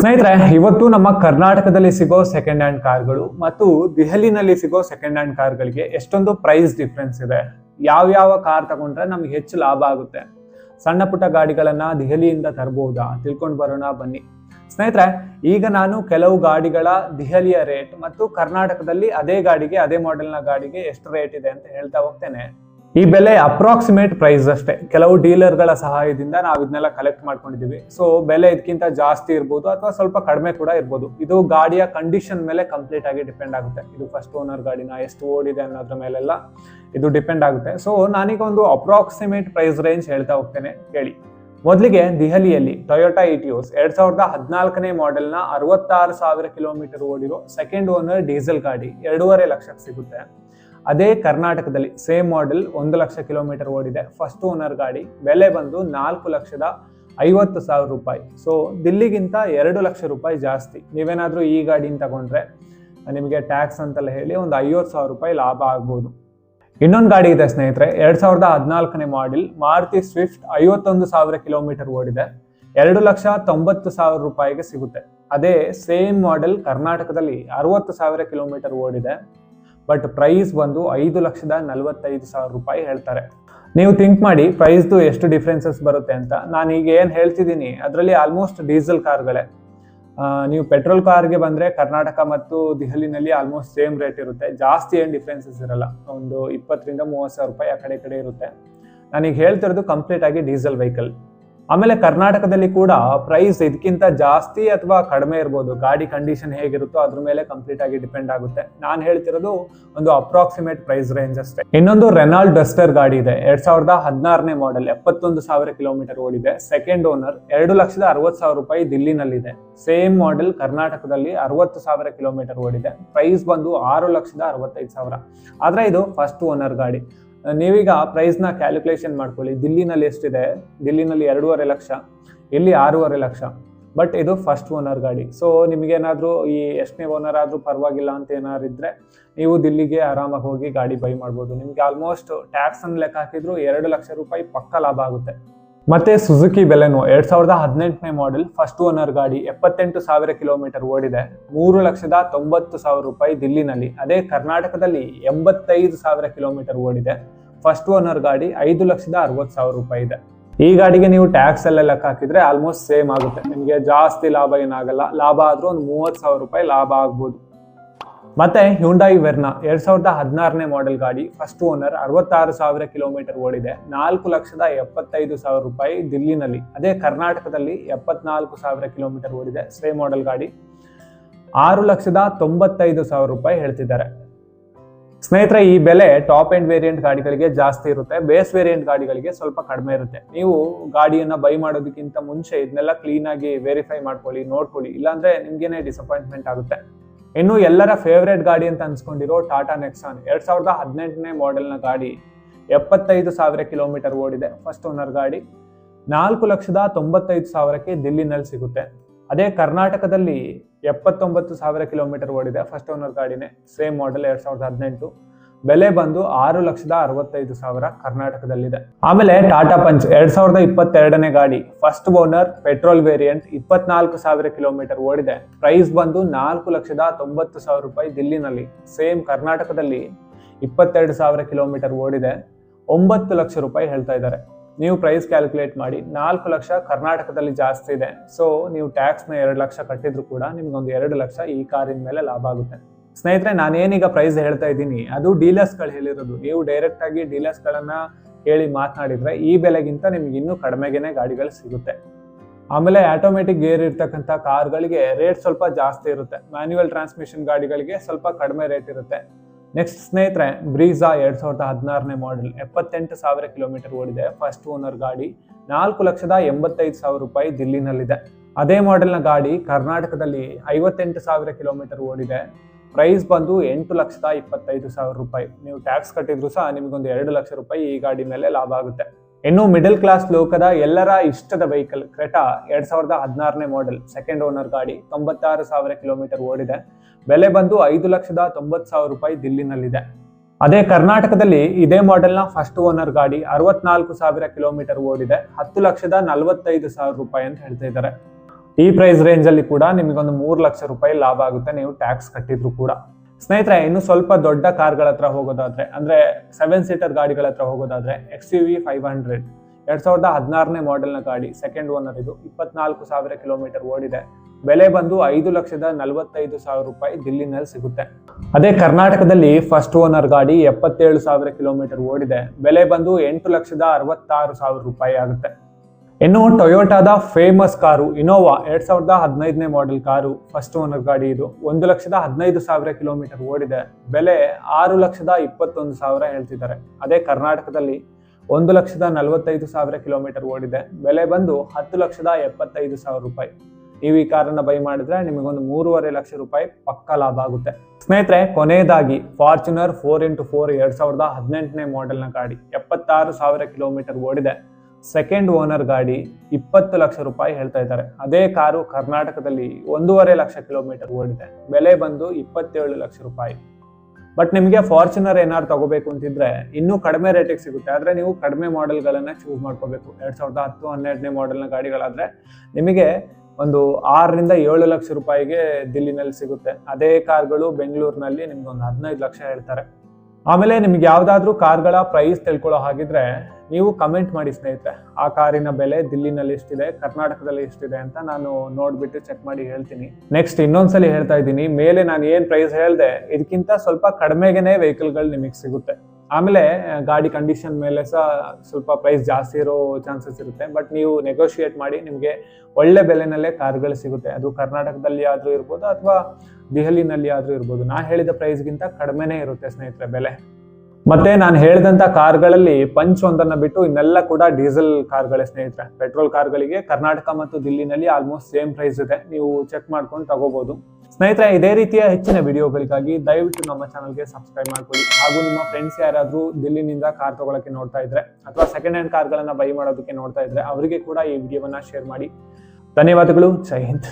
ಸ್ನೇಹಿತರೆ, ಇವತ್ತು ನಮ್ಮ ಕರ್ನಾಟಕದಲ್ಲಿ ಸಿಗೋ ಸೆಕೆಂಡ್ ಹ್ಯಾಂಡ್ ಕಾರ್ಗಳು ಮತ್ತು ದೆಹಲಿನಲ್ಲಿ ಸಿಗೋ ಸೆಕೆಂಡ್ ಹ್ಯಾಂಡ್ ಕಾರ್ಗಳಿಗೆ ಎಷ್ಟೊಂದು ಪ್ರೈಸ್ ಡಿಫ್ರೆನ್ಸ್ ಇದೆ. ಯಾವ ಯಾವ ಕಾರ್ ತಗೊಂಡ್ರೆ ನಮ್ಗೆ ಹೆಚ್ಚು ಲಾಭ ಆಗುತ್ತೆ. ಸಣ್ಣ ಪುಟ್ಟ ಗಾಡಿಗಳನ್ನ ದೆಹಲಿಯಿಂದ ತರಬಹುದಾ ತಿಳ್ಕೊಂಡು ಬರೋಣ, ಬನ್ನಿ. ಸ್ನೇಹಿತರೆ, ಈಗ ನಾನು ಕೆಲವು ಗಾಡಿಗಳ ದೆಹಲಿಯ ರೇಟ್ ಮತ್ತು ಕರ್ನಾಟಕದಲ್ಲಿ ಅದೇ ಗಾಡಿಗೆ, ಅದೇ ಮಾಡೆಲ್ನ ಗಾಡಿಗೆ ಎಷ್ಟು ರೇಟ್ ಇದೆ ಅಂತ ಹೇಳ್ತಾ ಹೋಗ್ತೇನೆ. ಈ ಬೆಲೆ ಅಪ್ರಾಕ್ಸಿಮೇಟ್ ಪ್ರೈಸ್ ಅಷ್ಟೇ. ಕೆಲವು ಡೀಲರ್ಗಳ ಸಹಾಯದಿಂದ ನಾವು ಇದನ್ನೆಲ್ಲ ಕಲೆಕ್ಟ್ ಮಾಡ್ಕೊಂಡಿದ್ದೀವಿ. ಸೊ ಬೆಲೆ ಇದಕ್ಕಿಂತ ಜಾಸ್ತಿ ಇರ್ಬೋದು ಅಥವಾ ಸ್ವಲ್ಪ ಕಡಿಮೆ ಕೂಡ ಇರ್ಬೋದು. ಇದು ಗಾಡಿಯ ಕಂಡೀಷನ್ ಮೇಲೆ ಕಂಪ್ಲೀಟ್ ಆಗಿ ಡಿಪೆಂಡ್ ಆಗುತ್ತೆ. ಇದು ಫಸ್ಟ್ ಓನರ್ ಗಾಡಿನ ಎಷ್ಟು ಓಡಿದೆ ಅನ್ನೋದ್ರ ಮೇಲೆಲ್ಲ ಇದು ಡಿಪೆಂಡ್ ಆಗುತ್ತೆ. ಸೊ ನಾನೀಗ ಒಂದು ಅಪ್ರಾಕ್ಸಿಮೇಟ್ ಪ್ರೈಸ್ ರೇಂಜ್ ಹೇಳ್ತಾ ಹೋಗ್ತೇನೆ. ಕೇಳಿ. ಮೊದಲಿಗೆ ದೆಹಲಿಯಲ್ಲಿ ಟೊಯೋಟಾ ಇಟಿಯೋಸ್ ಎರಡ್ ಸಾವಿರದ ಹದಿನಾಲ್ಕನೇ ಮಾಡೆಲ್ನ ಅರವತ್ತಾರು ಸಾವಿರ ಕಿಲೋಮೀಟರ್ ಓಡಿರೋ ಸೆಕೆಂಡ್ ಓನರ್ ಡೀಸೆಲ್ ಗಾಡಿ ಎರಡೂವರೆ ಲಕ್ಷಕ್ಕೆ ಸಿಗುತ್ತೆ. ಅದೇ ಕರ್ನಾಟಕದಲ್ಲಿ ಸೇಮ್ ಮಾಡೆಲ್ ಒಂದು ಲಕ್ಷ ಕಿಲೋಮೀಟರ್ ಓಡಿದೆ. ಫಸ್ಟ್ ಓನರ್ ಗಾಡಿ, ಬೆಲೆ ಬಂದು ನಾಲ್ಕು ಲಕ್ಷದ ಐವತ್ತು ಸಾವಿರ ರೂಪಾಯಿ. ಸೊ ದಿಲ್ಲಿಗಿಂತ ಎರಡು ಲಕ್ಷ ರೂಪಾಯಿ ಜಾಸ್ತಿ. ನೀವೇನಾದರೂ ಈ ಗಾಡಿನ ತಗೊಂಡ್ರೆ ನಿಮಗೆ ಟ್ಯಾಕ್ಸ್ ಅಂತೆಲ್ಲ ಹೇಳಿ ಒಂದು ಐವತ್ತು ಸಾವಿರ ರೂಪಾಯಿ ಲಾಭ ಆಗ್ಬೋದು. ಇನ್ನೊಂದು ಗಾಡಿ ಇದೆ ಸ್ನೇಹಿತರೆ, ಎರಡ್ ಸಾವಿರದ ಹದಿನಾಲ್ಕನೇ ಮಾಡೆಲ್ ಮಾರುತಿ ಸ್ವಿಫ್ಟ್ ಐವತ್ತೊಂದು ಸಾವಿರ ಕಿಲೋಮೀಟರ್ ಓಡಿದೆ. ಎರಡು ಲಕ್ಷ ತೊಂಬತ್ತು ಸಾವಿರ ರೂಪಾಯಿಗೆ ಸಿಗುತ್ತೆ. ಅದೇ ಸೇಮ್ ಮಾಡೆಲ್ ಕರ್ನಾಟಕದಲ್ಲಿ ಅರವತ್ತು ಸಾವಿರ ಕಿಲೋಮೀಟರ್ ಓಡಿದೆ. ಬಟ್ ಪ್ರೈಸ್ ಬಂದು ಐದು ಲಕ್ಷದ ನಲವತ್ತೈದು ಸಾವಿರ ರೂಪಾಯಿ ಹೇಳ್ತಾರೆ. ನೀವು ಥಿಂಕ್ ಮಾಡಿ ಪ್ರೈಸ್ದು ಎಷ್ಟು ಡಿಫ್ರೆನ್ಸಸ್ ಬರುತ್ತೆ ಅಂತ. ನಾನು ಈಗ ಏನು ಹೇಳ್ತಿದ್ದೀನಿ, ಅದರಲ್ಲಿ ಆಲ್ಮೋಸ್ಟ್ ಡೀಸೆಲ್ ಕಾರ್ಗಳೇ. ನೀವು ಪೆಟ್ರೋಲ್ ಕಾರ್ಗೆ ಬಂದರೆ ಕರ್ನಾಟಕ ಮತ್ತು ದೆಹಲಿನಲ್ಲಿ ಆಲ್ಮೋಸ್ಟ್ ಸೇಮ್ ರೇಟ್ ಇರುತ್ತೆ. ಜಾಸ್ತಿ ಏನು ಡಿಫ್ರೆನ್ಸಸ್ ಇರಲ್ಲ. ಒಂದು ಇಪ್ಪತ್ತರಿಂದ ಮೂವತ್ತು ಸಾವಿರ ರೂಪಾಯಿ ಆ ಕಡೆ ಈ ಕಡೆ ಇರುತ್ತೆ. ನಾನೀಗ ಹೇಳ್ತಿರೋದು ಕಂಪ್ಲೀಟ್ ಆಗಿ ಡೀಸೆಲ್ ವೆಹಿಕಲ್ ಆಮೇಲೆ ಕರ್ನಾಟಕದಲ್ಲಿ ಕೂಡ ಪ್ರೈಸ್ ಇದಕ್ಕಿಂತ ಜಾಸ್ತಿ ಅಥವಾ ಕಡಿಮೆ ಇರ್ಬೋದು? ಗಾಡಿ ಕಂಡೀಷನ್ ಹೇಗಿರುತ್ತೋ ಅದ್ರ ಮೇಲೆ ಕಂಪ್ಲೀಟ್ ಆಗಿ ಡಿಪೆಂಡ್ ಆಗುತ್ತೆ. ನಾನು ಹೇಳ್ತಿರೋದು ಒಂದು ಅಪ್ರಾಕ್ಸಿಮೇಟ್ ಪ್ರೈಸ್ ರೇಂಜ್ ಅಷ್ಟೇ. ಇನ್ನೊಂದು ರೆನಾಲ್ಡ್ ಡಸ್ಟರ್ ಗಾಡಿ ಇದೆ. ಎರಡ್ ಸಾವಿರದ ಹದಿನಾರನೇ ಮಾಡೆಲ್ ಎಪ್ಪತ್ತೊಂದು ಸಾವಿರ ಕಿಲೋಮೀಟರ್ ಓಡಿದೆ. ಸೆಕೆಂಡ್ ಓನರ್ ಎರಡು ಲಕ್ಷದ ಅರವತ್ತು ಸಾವಿರ ರೂಪಾಯಿ ದಿಲ್ಲಿನಲ್ಲಿದೆ. ಸೇಮ್ ಮಾಡೆಲ್ ಕರ್ನಾಟಕದಲ್ಲಿ ಅರವತ್ತು ಸಾವಿರ ಕಿಲೋಮೀಟರ್ ಓಡಿದೆ. ಪ್ರೈಸ್ ಬಂದು ಆರು ಲಕ್ಷದ ಅರವತ್ತೈದು ಸಾವಿರ. ಆದ್ರೆ ಇದು ಫಸ್ಟ್ ಓನರ್ ಗಾಡಿ. ನೀವೀಗ ಪ್ರೈಸ್ನ ಕ್ಯಾಲ್ಕುಲೇಷನ್ ಮಾಡ್ಕೊಳ್ಳಿ. ದಿಲ್ಲಿನಲ್ಲಿ ಎಷ್ಟಿದೆ? ದಿಲ್ಲಿನಲ್ಲಿ ಎರಡೂವರೆ ಲಕ್ಷ, ಇಲ್ಲಿ ಆರೂವರೆ ಲಕ್ಷ. ಬಟ್ ಇದು ಫಸ್ಟ್ ಓನರ್ ಗಾಡಿ. ಸೊ ನಿಮಗೇನಾದರೂ ಈ ಎಷ್ಟನೇ ಓನರ್ ಆದರೂ ಪರವಾಗಿಲ್ಲ ಅಂತ ಏನಾದ್ರು ಇದ್ದರೆ ನೀವು ದಿಲ್ಲಿಗೆ ಆರಾಮಾಗಿ ಹೋಗಿ ಗಾಡಿ ಬೈ ಮಾಡ್ಬೋದು. ನಿಮಗೆ ಆಲ್ಮೋಸ್ಟ್ ಟ್ಯಾಕ್ಸ್ ಅನ್ನು ಲೆಕ್ಕ ಹಾಕಿದ್ರು ಎರಡು ಲಕ್ಷ ರೂಪಾಯಿ ಪಕ್ಕ ಲಾಭ ಆಗುತ್ತೆ. ಮತ್ತೆ ಸುಜುಕಿ ಬೆಲೆನೋ ಎರಡ್ ಸಾವಿರದ ಹದಿನೆಂಟನೇ ಮಾಡೆಲ್ ಫಸ್ಟ್ ಓನರ್ ಗಾಡಿ, ಎಪ್ಪತ್ತೆಂಟು ಸಾವಿರ ಕಿಲೋಮೀಟರ್ ಓಡಿದೆ. ಮೂರು ಲಕ್ಷದ ತೊಂಬತ್ತು ಸಾವಿರ ರೂಪಾಯಿ ದಿಲ್ಲಿನಲ್ಲಿ. ಅದೇ ಕರ್ನಾಟಕದಲ್ಲಿ ಎಂಬತ್ತೈದು ಸಾವಿರ ಕಿಲೋಮೀಟರ್ ಓಡಿದೆ. ಫಸ್ಟ್ ಓನರ್ ಗಾಡಿ, ಐದು ಲಕ್ಷದ ಅರವತ್ತು ಸಾವಿರ ರೂಪಾಯಿ ಇದೆ. ಈ ಗಾಡಿಗೆ ನೀವು ಟ್ಯಾಕ್ಸ್ ಎಲ್ಲ ಲೆಕ್ಕ ಹಾಕಿದ್ರೆ ಆಲ್ಮೋಸ್ಟ್ ಸೇಮ್ ಆಗುತ್ತೆ. ನಿಮಗೆ ಜಾಸ್ತಿ ಲಾಭ ಏನಾಗಲ್ಲ. ಲಾಭ ಆದ್ರೂ ಒಂದು ಮೂವತ್ತು ಸಾವಿರ ರೂಪಾಯಿ ಲಾಭ ಆಗ್ಬೋದು. ಮತ್ತೆ ಹ್ಯುಂಡಾಯಿ ವೆರ್ನಾ ಎರಡ್ ಸಾವಿರದ ಹದಿನಾರನೇ ಮಾಡೆಲ್ ಗಾಡಿ ಫಸ್ಟ್ ಓನರ್ ಅರವತ್ತಾರು ಸಾವಿರ ಕಿಲೋಮೀಟರ್ ಓಡಿದೆ. ನಾಲ್ಕು ಲಕ್ಷದ ಎಪ್ಪತ್ತೈದು ಸಾವಿರ ರೂಪಾಯಿ ದಿಲ್ಲಿನಲ್ಲಿ, ಅದೇ ಕರ್ನಾಟಕದಲ್ಲಿ ಎಪ್ಪತ್ನಾಲ್ಕು ಸಾವಿರ ಕಿಲೋಮೀಟರ್ ಓಡಿದೆ ಸೇಮ್ ಮಾಡೆಲ್ ಗಾಡಿ. ಆರು ಲಕ್ಷದ ತೊಂಬತ್ತೈದು ಸಾವಿರ ರೂಪಾಯಿ ಹೇಳ್ತಿದ್ದಾರೆ. ಸ್ನೇಹಿತರೆ, ಈ ಬೆಲೆ ಟಾಪ್ ಎಂಡ್ ವೇರಿಯಂಟ್ ಗಾಡಿಗಳಿಗೆ ಜಾಸ್ತಿ ಇರುತ್ತೆ. ಬೇಸ್ ವೇರಿಯಂಟ್ ಗಾಡಿಗಳಿಗೆ ಸ್ವಲ್ಪ ಕಡಿಮೆ ಇರುತ್ತೆ. ನೀವು ಗಾಡಿಯನ್ನ ಬೈ ಮಾಡೋದಕ್ಕಿಂತ ಮುಂಚೆ, ಇದನ್ನೆಲ್ಲ ಕ್ಲೀನ್ ಆಗಿ ವೆರಿಫೈ ಮಾಡ್ಕೊಳ್ಳಿ, ನೋಡ್ಕೊಳ್ಳಿ. ಇಲ್ಲಾಂದ್ರೆ ನಿಮ್ಗೇನೆ ಡಿಸಪಾಯಿಂಟ್ಮೆಂಟ್ ಆಗುತ್ತೆ. ಇನ್ನು ಎಲ್ಲರ ಫೇವ್ರೇಟ್ ಗಾಡಿ ಅಂತ ಅನ್ಸ್ಕೊಂಡಿರೋ ಟಾಟಾ ನೆಕ್ಸಾನ್ ಎರಡ್ ಸಾವಿರದ ಹದಿನೆಂಟನೇ ಮಾಡೆಲ್ನ ಗಾಡಿ ಎಪ್ಪತ್ತೈದು ಸಾವಿರ ಕಿಲೋಮೀಟರ್ ಓಡಿದೆ. ಫಸ್ಟ್ ಓನರ್ ಗಾಡಿ. ನಾಲ್ಕು ಲಕ್ಷದ ತೊಂಬತ್ತೈದು ಸಾವಿರಕ್ಕೆ ದಿಲ್ಲಿನಲ್ಲಿ ಸಿಗುತ್ತೆ. ಅದೇ ಕರ್ನಾಟಕದಲ್ಲಿ ಎಪ್ಪತ್ತೊಂಬತ್ತು ಸಾವಿರ ಕಿಲೋಮೀಟರ್ ಓಡಿದೆ ಫಸ್ಟ್ ಓನರ್ ಗಾಡಿನೇ. ಸೇಮ್ ಮಾಡೆಲ್ ಎರಡ್ ಸಾವಿರದ ಹದಿನೆಂಟು. ಬೆಲೆ ಬಂದು ಆರು ಲಕ್ಷದ ಅರವತ್ತೈದು ಸಾವಿರ ಕರ್ನಾಟಕದಲ್ಲಿದೆ. ಆಮೇಲೆ ಟಾಟಾ ಪಂಚ್ ಎರಡ್ ಸಾವಿರದ ಇಪ್ಪತ್ತೆರಡನೇ ಗಾಡಿ ಫಸ್ಟ್ ಓನರ್ ಪೆಟ್ರೋಲ್ ವೇರಿಯಂಟ್ ಇಪ್ಪತ್ನಾಲ್ಕು ಸಾವಿರ ಕಿಲೋಮೀಟರ್ ಓಡಿದೆ. ಪ್ರೈಸ್ ಬಂದು ನಾಲ್ಕು ಲಕ್ಷದ ತೊಂಬತ್ತು ಸಾವಿರ ರೂಪಾಯಿ ದಿಲ್ಲಿನಲ್ಲಿ ಸೇಮ್ ಕರ್ನಾಟಕದಲ್ಲಿ ಇಪ್ಪತ್ತೆರಡು ಸಾವಿರ ಕಿಲೋಮೀಟರ್ ಓಡಿದೆ. ಒಂಬತ್ತು ಲಕ್ಷ ರೂಪಾಯಿ ಹೇಳ್ತಾ ಇದ್ದಾರೆ. ನೀವು ಪ್ರೈಸ್ ಕ್ಯಾಲ್ಕುಲೇಟ್ ಮಾಡಿ, ನಾಲ್ಕು ಲಕ್ಷ ಕರ್ನಾಟಕದಲ್ಲಿ ಜಾಸ್ತಿ ಇದೆ. ಸೊ ನೀವು ಟ್ಯಾಕ್ಸ್ನ ಎರಡು ಲಕ್ಷ ಕಟ್ಟಿದ್ರು ಕೂಡ ನಿಮ್ಗೊಂದು ಎರಡು ಲಕ್ಷ ಈ ಕಾರಿನ ಮೇಲೆ ಲಾಭ ಆಗುತ್ತೆ. ಸ್ನೇಹಿತರೆ, ನಾನೇನೀಗ ಪ್ರೈಸ್ ಹೇಳ್ತಾ ಇದ್ದೀನಿ. ಅದು ಡೀಲರ್ಸ್ಗಳು ಹೇಳಿರೋದು. ನೀವು ಡೈರೆಕ್ಟ್ ಆಗಿ ಡೀಲರ್ಸ್ಗಳನ್ನ ಹೇಳಿ ಮಾತನಾಡಿದ್ರೆ ಈ ಬೆಲೆಗಿಂತ ನಿಮ್ಗೆ ಇನ್ನೂ ಕಡಿಮೆಗೆನೆ ಗಾಡಿಗಳು ಸಿಗುತ್ತೆ. ಆಮೇಲೆ ಆಟೋಮೆಟಿಕ್ ಗೇರ್ ಇರ್ತಕ್ಕಂಥ ಕಾರ್ಗಳಿಗೆ ರೇಟ್ ಸ್ವಲ್ಪ ಜಾಸ್ತಿ ಇರುತ್ತೆ. ಮ್ಯಾನ್ಯುವಲ್ ಟ್ರಾನ್ಸ್ಮಿಷನ್ ಗಾಡಿಗಳಿಗೆ ಸ್ವಲ್ಪ ಕಡಿಮೆ ರೇಟ್ ಇರುತ್ತೆ. ನೆಕ್ಸ್ಟ್ ಸ್ನೇಹಿತರೆ ಬ್ರೀಜಾ ಎರಡ್ ಸಾವಿರದ ಹದಿನಾರನೇ ಮಾಡೆಲ್ ಎಪ್ಪತ್ತೆಂಟು ಸಾವಿರ ಕಿಲೋಮೀಟರ್ ಓಡಿದೆ ಫಸ್ಟ್ ಓನರ್ ಗಾಡಿ. ನಾಲ್ಕು ಲಕ್ಷದ ಎಂಬತ್ತೈದು ಸಾವಿರ ರೂಪಾಯಿ ದಿಲ್ಲಿನಲ್ಲಿದೆ. ಅದೇ ಮಾಡೆಲ್ನ ಗಾಡಿ ಕರ್ನಾಟಕದಲ್ಲಿ ಐವತ್ತೆಂಟು ಸಾವಿರ ಕಿಲೋಮೀಟರ್ ಓಡಿದೆ. ಪ್ರೈಸ್ ಬಂದು ಎಂಟು ಲಕ್ಷದ ಇಪ್ಪತ್ತೈದು ಸಾವಿರ ರೂಪಾಯಿ. ನೀವು ಟ್ಯಾಕ್ಸ್ ಕಟ್ಟಿದ್ರು ಸಹ ನಿಮಗೊಂದು ಎರಡು ಲಕ್ಷ ರೂಪಾಯಿ ಈ ಗಾಡಿ ಮೇಲೆ ಲಾಭ ಆಗುತ್ತೆ. ಇನ್ನು ಮಿಡಲ್ ಕ್ಲಾಸ್ ಲೋಕದ ಎಲ್ಲರ ಇಷ್ಟದ ವೆಹಿಕಲ್ ಕ್ರೆಟಾ ಎರಡ್ ಸಾವಿರದ ಹದಿನಾರನೇ ಮಾಡೆಲ್ ಸೆಕೆಂಡ್ ಓನರ್ ಗಾಡಿ, ತೊಂಬತ್ತಾರು ಸಾವಿರ ಕಿಲೋಮೀಟರ್ ಓಡಿದೆ. ಬೆಲೆ ಬಂದು ಐದು ಲಕ್ಷದ ತೊಂಬತ್ತು ಸಾವಿರ ರೂಪಾಯಿ ದಿಲ್ಲಿನಲ್ಲಿದೆ. ಅದೇ ಕರ್ನಾಟಕದಲ್ಲಿ ಇದೇ ಮಾಡೆಲ್ನ ಫಸ್ಟ್ ಓನರ್ ಗಾಡಿ ಅರವತ್ನಾಲ್ಕು ಸಾವಿರ ಕಿಲೋಮೀಟರ್ ಓಡಿದೆ. ಹತ್ತು ಲಕ್ಷದ ನಲವತ್ತೈದು ಸಾವಿರ ರೂಪಾಯಿ ಅಂತ ಹೇಳ್ತಾ ಇದ್ದಾರೆ. ಈ ಪ್ರೈಸ್ ರೇಂಜ್ ಅಲ್ಲಿ ಕೂಡ ನಿಮಗೊಂದು ಮೂರು ಲಕ್ಷ ರೂಪಾಯಿ ಲಾಭ ಆಗುತ್ತೆ, ನೀವು ಟ್ಯಾಕ್ಸ್ ಕಟ್ಟಿದ್ರು ಕೂಡ. ಸ್ನೇಹಿತರೆ, ಇನ್ನು ಸ್ವಲ್ಪ ದೊಡ್ಡ ಕಾರ್ಗಳ ಹತ್ರ ಹೋಗೋದಾದ್ರೆ, ಅಂದ್ರೆ ಸೆವೆನ್ ಸೀಟರ್ ಗಾಡಿಗಳ ಹತ್ರ ಹೋಗೋದಾದ್ರೆ X U V five hundred ಎರಡ್ ಸಾವಿರದ ಹದಿನಾರನೇ ಮಾಡೆಲ್ನ ಗಾಡಿ ಸೆಕೆಂಡ್ ಓನರ್ ಇದು ಇಪ್ಪತ್ನಾಲ್ಕು ಸಾವಿರ ಕಿಲೋಮೀಟರ್ ಓಡಿದೆ. ಬೆಲೆ ಬಂದು ಐದು ಲಕ್ಷದ ನಲವತ್ತೈದು ಸಾವಿರ ರೂಪಾಯಿ ದಿಲ್ಲಿನಲ್ಲಿ ಸಿಗುತ್ತೆ. ಅದೇ ಕರ್ನಾಟಕದಲ್ಲಿ ಫಸ್ಟ್ ಓನರ್ ಗಾಡಿ ಎಪ್ಪತ್ತೇಳು ಸಾವಿರ ಕಿಲೋಮೀಟರ್ ಓಡಿದೆ. ಬೆಲೆ ಬಂದು ಎಂಟು ಲಕ್ಷದ ಅರವತ್ತಾರು ಸಾವಿರ ರೂಪಾಯಿ ಆಗುತ್ತೆ. ಇನ್ನು ಟೊಯೋಟಾದ ಫೇಮಸ್ ಕಾರು ಇನೋವಾ ಎರಡ್ ಸಾವಿರದ ಹದಿನೈದನೇ ಮಾಡೆಲ್ ಕಾರು ಫಸ್ಟ್ ಓನರ್ ಗಾಡಿ ಇದು. ಒಂದು ಲಕ್ಷದ ಹದಿನೈದು ಸಾವಿರ ಕಿಲೋಮೀಟರ್ ಓಡಿದೆ. ಬೆಲೆ ಆರು ಲಕ್ಷದ ಇಪ್ಪತ್ತೊಂದು ಸಾವಿರ ಹೇಳ್ತಿದ್ದಾರೆ. ಅದೇ ಕರ್ನಾಟಕದಲ್ಲಿ ಒಂದು ಲಕ್ಷದ ನಲವತ್ತೈದು ಸಾವಿರ ಕಿಲೋಮೀಟರ್ ಓಡಿದೆ. ಬೆಲೆ ಬಂದು ಹತ್ತು ಲಕ್ಷದ ಎಪ್ಪತ್ತೈದು ಸಾವಿರ ರೂಪಾಯಿ. ನೀವು ಈ ಕಾರನ್ನ ಬೈ ಮಾಡಿದ್ರೆ ನಿಮಗೊಂದು ಮೂರುವರೆ ಲಕ್ಷ ರೂಪಾಯಿ ಪಕ್ಕ ಲಾಭ ಆಗುತ್ತೆ. ಸ್ನೇಹಿತರೆ, ಕೊನೆಯದಾಗಿ ಫಾರ್ಚುನರ್ ಫೋರ್ ಇಂಟು ಫೋರ್ ಎರಡ್ ಸಾವಿರದ ಹದಿನೆಂಟನೇ ಮಾಡೆಲ್ನ ಗಾಡಿ. ಎಪ್ಪತ್ತಾರು ಸಾವಿರ ಕಿಲೋಮೀಟರ್ ಓಡಿದೆ. ಸೆಕೆಂಡ್ ಓನರ್ ಗಾಡಿ ಇಪ್ಪತ್ತು ಲಕ್ಷ ರೂಪಾಯಿ ಹೇಳ್ತಾ ಇದ್ದಾರೆ. ಅದೇ ಕಾರು ಕರ್ನಾಟಕದಲ್ಲಿ ಒಂದೂವರೆ ಲಕ್ಷ ಕಿಲೋಮೀಟರ್ ಓಡಿದೆ. ಬೆಲೆ ಬಂದು ಇಪ್ಪತ್ತೇಳು ಲಕ್ಷ ರೂಪಾಯಿ. ಬಟ್ ನಿಮಗೆ ಫಾರ್ಚುನರ್ ಏನಾದ್ರು ತಗೋಬೇಕು ಅಂತಿದ್ರೆ ಇನ್ನೂ ಕಡಿಮೆ ರೇಟಿಗೆ ಸಿಗುತ್ತೆ. ಆದರೆ ನೀವು ಕಡಿಮೆ ಮಾಡೆಲ್ಗಳನ್ನ ಚೂಸ್ ಮಾಡ್ಕೋಬೇಕು. ಎರಡು ಸಾವಿರದ ಹತ್ತು, ಹನ್ನೆರಡನೇ ಮಾಡೆಲ್ನ ಗಾಡಿಗಳಾದರೆ ನಿಮಗೆ ಒಂದು ಆರರಿಂದ ಏಳು ಲಕ್ಷ ರೂಪಾಯಿಗೆ ದಿಲ್ಲಿನಲ್ಲಿ ಸಿಗುತ್ತೆ. ಅದೇ ಕಾರ್ಗಳು ಬೆಂಗಳೂರಿನಲ್ಲಿ ನಿಮ್ಗೆ ಒಂದು ಹದಿನೈದು ಲಕ್ಷ ಹೇಳ್ತಾರೆ. ಆಮೇಲೆ ನಿಮ್ಗೆ ಯಾವ್ದಾದ್ರು ಕಾರ್ಗಳ ಪ್ರೈಸ್ ತಿಳ್ಕೊಳ್ಳೋ ಹಾಗಿದ್ರೆ ನೀವು ಕಮೆಂಟ್ ಮಾಡಿ ಸ್ನೇಹಿತರೆ. ಆ ಕಾರಿನ ಬೆಲೆ ದಿಲ್ಲಿನಲ್ಲಿ ಎಷ್ಟಿದೆ, ಕರ್ನಾಟಕದಲ್ಲಿ ಎಷ್ಟಿದೆ ಅಂತ ನಾನು ನೋಡ್ಬಿಟ್ಟು ಚೆಕ್ ಮಾಡಿ ಹೇಳ್ತೀನಿ. ನೆಕ್ಸ್ಟ್ ಇನ್ನೊಂದ್ಸಲಿ ಹೇಳ್ತಾ ಇದ್ದೀನಿ, ಮೇಲೆ ನಾನು ಏನ್ ಪ್ರೈಸ್ ಹೇಳ್ದೆ, ಇದಕ್ಕಿಂತ ಸ್ವಲ್ಪ ಕಡಿಮೆಗೆನೆ ವೆಹಿಕಲ್ಗಳು ನಿಮಗೆ ಸಿಗುತ್ತೆ. ಆಮೇಲೆ ಗಾಡಿ ಕಂಡೀಷನ್ ಮೇಲೆ ಸಹ ಸ್ವಲ್ಪ ಪ್ರೈಸ್ ಜಾಸ್ತಿ ಇರೋ ಚಾನ್ಸಸ್ ಇರುತ್ತೆ. ಬಟ್ ನೀವು ನೆಗೋಷಿಯೇಟ್ ಮಾಡಿ, ನಿಮಗೆ ಒಳ್ಳೆ ಬೆಲೆನಲ್ಲೇ ಕಾರ್ಗಳು ಸಿಗುತ್ತೆ. ಅದು ಕರ್ನಾಟಕದಲ್ಲಿ ಆದರೂ ಇರ್ಬೋದು, ಅಥವಾ ದೆಹಲಿನಲ್ಲಿ ಆದರೂ ಇರ್ಬೋದು. ನಾ ಹೇಳಿದ ಪ್ರೈಸ್ಗಿಂತ ಕಡಿಮೆನೇ ಇರುತ್ತೆ ಸ್ನೇಹಿತರೆ ಬೆಲೆ. ಮತ್ತೆ ನಾನು ಹೇಳಿದಂತ ಕಾರ್ಗಳಲ್ಲಿ ಪಂಚ್ ಒಂದನ್ನ ಬಿಟ್ಟು ಇನ್ನೆಲ್ಲ ಕೂಡ ಡೀಸೆಲ್ ಕಾರ್ಗಳೇ ಸ್ನೇಹಿತರೆ. ಪೆಟ್ರೋಲ್ ಕಾರ್ಗಳಿಗೆ ಕರ್ನಾಟಕ ಮತ್ತು ದಿಲ್ಲಿನಲ್ಲಿ ಆಲ್ಮೋಸ್ಟ್ ಸೇಮ್ ಪ್ರೈಸ್ ಇದೆ. ನೀವು ಚೆಕ್ ಮಾಡ್ಕೊಂಡು ತಗೋಬಹುದು ಸ್ನೇಹಿತರೆ, ಇದೇ ರೀತಿಯ ಹೆಚ್ಚಿನ ವಿಡಿಯೋಗಳಿಗಾಗಿ ದಯವಿಟ್ಟು ನಮ್ಮ ಚಾನಲ್ಗೆ ಸಬ್ಸ್ಕ್ರೈಬ್ ಮಾಡ್ಕೊಳ್ಳಿ. ಹಾಗೂ ನಿಮ್ಮ ಫ್ರೆಂಡ್ಸ್ ಯಾರಾದರೂ ದಿಲ್ಲಿನಿಂದ ಕಾರ್ ತಗೊಳಕ್ಕೆ ನೋಡ್ತಾ ಇದ್ರೆ, ಅಥವಾ ಸೆಕೆಂಡ್ ಹ್ಯಾಂಡ್ ಕಾರ್ಗಳನ್ನ ಬೈ ಮಾಡೋದಕ್ಕೆ ನೋಡ್ತಾ ಇದ್ರೆ, ಅವರಿಗೆ ಕೂಡ ಈ ವಿಡಿಯೋವನ್ನ ಶೇರ್ ಮಾಡಿ. ಧನ್ಯವಾದಗಳು. ಜೈ ಹಿಂದ್.